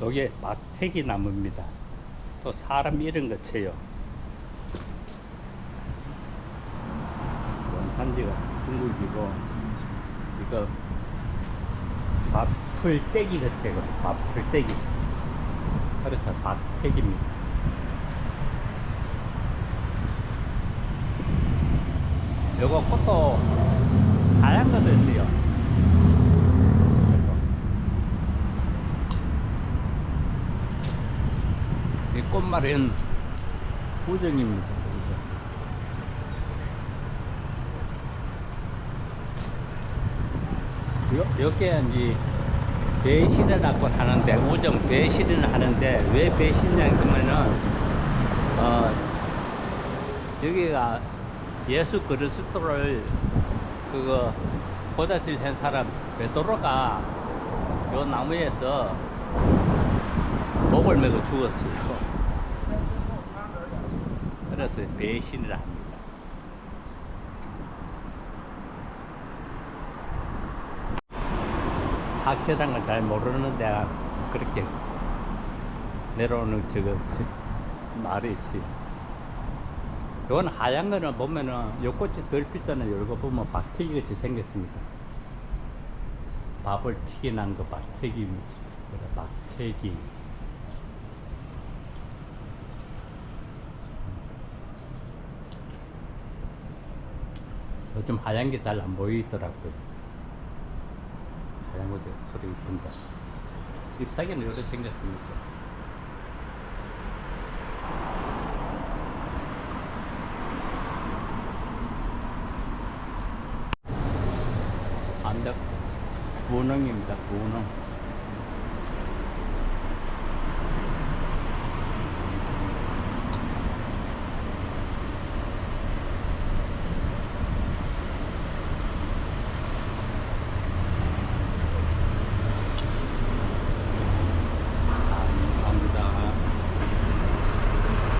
요게 막태기 나무입니다. 또 사람 거 쳐요. 원산지가 중국이고 이거 밥풀떼기 같아요. 밥풀떼기. 그래서 막태기입니다. 요거 꽃도 하얀 것도 있어요. 이 꽃말은. 요, 여기에 이제 배신을 하고 하는데, 우정 배신을 하는데, 왜 배신이냐 그러면은, 어, 여기가 예수 그리스도를 그거 보다질 한 사람 베드로가 요 나무에서 목을 메고 죽었어요. 그래서 배신을 합니다. 확실한 건잘 모르는 데가 그렇게 내려오는 저거 저- 말이 있어요. 이건 하얀 거는 보면은 요 꽃이 덜 피잖아요. 이거 보면 박태기 같이 생겼습니다. 밥을 튀겨난 거 박태기입니다. 그래, 박태기. 요즘 하얀 게 잘 안 보이더라고요. 하얀 것도 소리 이쁜데. 잎사귀는 이렇게 생겼습니다. 안덕 분홍입니다. 분홍.